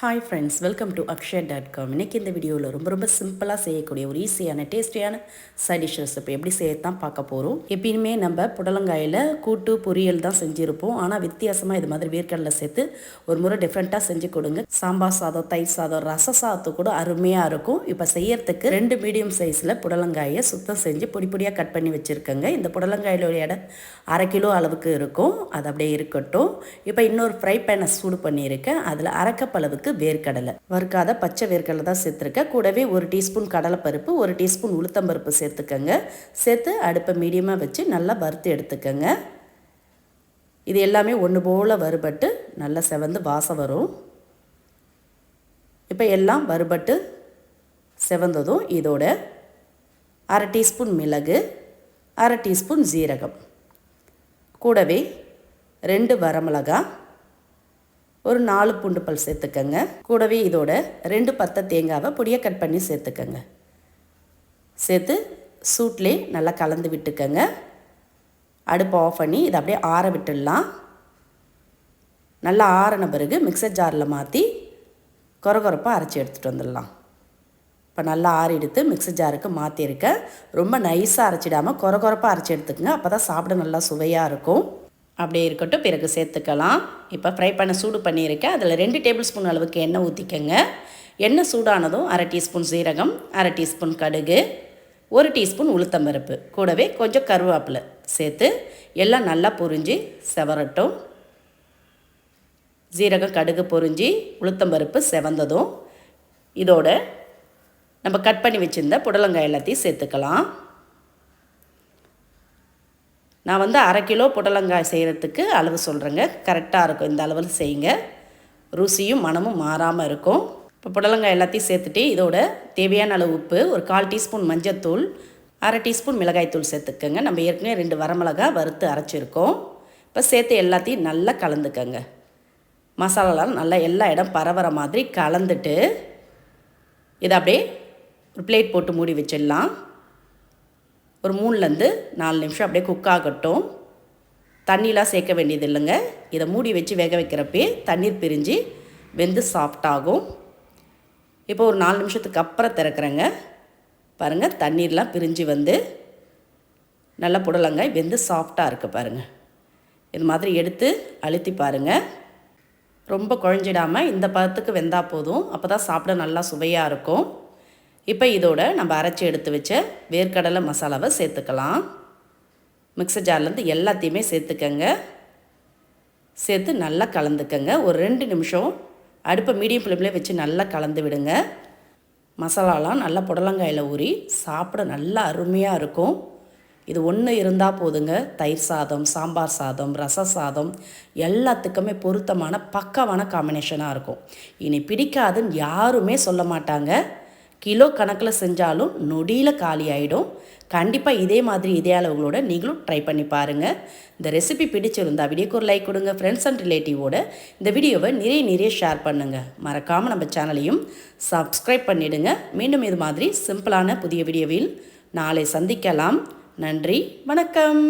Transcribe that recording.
Hi friends welcome to Akshaya dot com இன்றைக்கி இந்த வீடியோவில் ரொம்ப ரொம்ப சிம்பிளாக செய்யக்கூடிய ஒரு ஈஸியான டேஸ்டியான சைட் டிஷ் ரெசிபி எப்படி செய்யத்தான் பார்க்க போகிறோம் எப்பயுமே நம்ம புடலங்காயில் கூட்டு பொரியல் தான் செஞ்சுருப்போம். ஆனால் வித்தியாசமாக இது மாதிரி வேர்க்கடலை சேர்த்து ஒரு முறை டிஃப்ரெண்ட்டாக செஞ்சு கொடுங்க. சாம்பார் சாதம் தயிர் சாதம் ரச சாதத்து கூட அருமையாக இருக்கும். இப்போ செய்யறதுக்கு ரெண்டு மீடியம் சைஸில் புடலங்காயை சுத்தம் செஞ்சு பொடி பொடியாக கட் பண்ணி வச்சுருக்கேங்க. இந்த புடலங்காயிலோட எடை அரை கிலோ அளவுக்கு இருக்கும். அது அப்படியே இருக்கட்டும். இப்போ இன்னொரு ஃப்ரை பேனை சூடு பண்ணியிருக்கேன். அதில் அரைக்கப்பளவுக்கு அளவுக்கு வேர்க்கடலை. வறுக்காத பச்சை வேர்க்கடலை தான் சேர்த்துருக்கேன். கூடவே ஒரு டீஸ்பூன் கடலைப்பருப்பு ஒரு டீஸ்பூன் உளுத்தம்பருப்பு சேர்த்துக்கோங்க. சேர்த்து அடுப்பை மீடியமாக வச்சு நல்லா வறுத்து எடுத்துக்கோங்க. இது எல்லாமே ஒன்று போல் வறுபட்டு நல்லா செவந்து வாசம் வரும். இப்போ எல்லாம் வறுபட்டு செவந்ததும் இதோட அரை டீஸ்பூன் மிளகு அரை டீஸ்பூன் ஜீரகம் கூடவே ரெண்டு வரமிளகா ஒரு நாலு பூண்டு பல் சேர்த்துக்கங்க. கூடவே இதோட ரெண்டு பத்தை தேங்காவை பொடியை கட் பண்ணி சேர்த்துக்கங்க. சேர்த்து சூட்லே நல்லா கலந்து விட்டுக்கங்க. அடுப்பை ஆஃப் பண்ணி இதை அப்படியே ஆற விட்டுடலாம். நல்லா ஆறின பிறகு மிக்சர் ஜாரில் மாற்றி கொரகொரப்பாக அரைச்சி எடுத்துகிட்டு வந்துடலாம். இப்போ நல்லா ஆறி எடுத்து மிக்சர் ஜாருக்கு மாற்றிருக்கேன் ரொம்ப நைஸாக அரைச்சிடாமல் கொரகொரப்பாக அரைச்சி எடுத்துக்கங்க. அப்போ தான் சாப்பிட நல்லா சுவையாக இருக்கும். அப்படியே இருக்கட்டும் பிறகு சேர்த்துக்கலாம். இப்போ ஃப்ரை பண்ண சூடு பண்ணியிருக்கேன். அதில் ரெண்டு டேபிள் ஸ்பூன் அளவுக்கு எண்ணெய் ஊற்றிக்கங்க எண்ணெய் சூடானதும் அரை டீஸ்பூன் சீரகம் அரை டீஸ்பூன் கடுகு ஒரு டீஸ்பூன் உளுத்தம்பருப்பு கூடவே கொஞ்சம் கருவேப்பிலை சேர்த்து எல்லாம் நல்லா பொரிஞ்சு செவரட்டும். ஜீரகம் கடுகு பொரிஞ்சு உளுத்தம்பருப்பு செவந்ததும். இதோட நம்ம கட் பண்ணி வச்சுருந்த புடலங்காய் எல்லாத்தையும் சேர்த்துக்கலாம். நான் வந்து அரை கிலோ புடலங்காய் செய்கிறதுக்கு அளவு சொல்கிறேங்க கரெக்டாக இருக்கும். இந்த அளவில் செய்யுங்க. ருசியும் மனமும் மாறாமல் இருக்கும். இப்போ புடலங்காய் எல்லாத்தையும் சேர்த்துட்டு இதோட தேவையான அளவு உப்பு ஒரு கால் டீஸ்பூன் மஞ்சத்தூள் அரை டீஸ்பூன் மிளகாய்த்தூள் சேர்த்துக்கோங்க. நம்ம ஏற்கனவே ரெண்டு வரமிளகா வறுத்து அரைச்சிருக்கோம். இப்போ சேர்த்து எல்லாத்தையும் நல்லா கலந்துக்கோங்க. மசாலாலாம் நல்லா எல்லா இடம் பரவற மாதிரி கலந்துட்டு இதை அப்படியே ஒரு பிளேட் போட்டு மூடி வச்சிடலாம். ஒரு மூணுலேருந்து நாலு நிமிஷம் அப்படியே குக் ஆகட்டும். தண்ணிலாம் சேர்க்க வேண்டியது இல்லைங்க. இதை மூடி வச்சு வேக வைக்கிறப்பே தண்ணீர் பிரிஞ்சு வெந்து சாஃப்டாகும் இப்போ ஒரு நாலு நிமிஷத்துக்கு அப்புறம் திறக்கிறேங்க. பாருங்கள் தண்ணீர்லாம் பிரிஞ்சு வந்து நல்ல புடலங்காய் வெந்து சாஃப்டாக இருக்குது பாருங்கள் இது மாதிரி எடுத்து அழுத்தி பாருங்கள் ரொம்ப குழஞ்சிடாமல் இந்த பதத்துக்கு வெந்தால் போதும். அப்போ தான் சாப்பிட நல்லா சுவையாக இருக்கும். இப்போ இதோட நம்ம அரைச்சி எடுத்து வச்ச வேர்க்கடலை மசாலாவை சேர்த்துக்கலாம். மிக்சர் ஜார்லேருந்து எல்லாத்தையுமே சேர்த்துக்கங்க. சேர்த்து நல்லா கலந்துக்கங்க. ஒரு ரெண்டு நிமிஷம் அடுப்பை மீடியம் ஃப்ளேமில் வச்சு நல்லா கலந்து விடுங்க. மசாலாலாம் நல்லா புடலங்காயில் ஊறி சாப்பிட நல்லா அருமையாக இருக்கும். இது ஒன்று இருந்தால் போதுங்க. தயிர் சாதம் சாம்பார் சாதம் ரச சாதம் எல்லாத்துக்குமே பொருத்தமான பக்கவான காம்பினேஷனாக இருக்கும். இனி பிடிக்காதுன்னு யாருமே சொல்ல மாட்டாங்க. கிலோ கணக்கில் செஞ்சாலும் நொடியில் காலி ஆகிடும் கண்டிப்பாக இதே மாதிரி இதே அளவுகளோட நீங்களும் ட்ரை பண்ணி பாருங்கள் இந்த ரெசிபி பிடிச்சிருந்தா வீடியோக்கு ஒரு லைக் கொடுங்க ஃப்ரெண்ட்ஸ் அண்ட் ரிலேட்டிவோட இந்த வீடியோவை நிறைய நிறைய ஷேர் பண்ணுங்கள் மறக்காமல் நம்ம சேனலையும் சப்ஸ்கிரைப் பண்ணிவிடுங்க மீண்டும் இது மாதிரி சிம்பிளான புதிய வீடியோவில் நாளை சந்திக்கலாம். நன்றி வணக்கம்.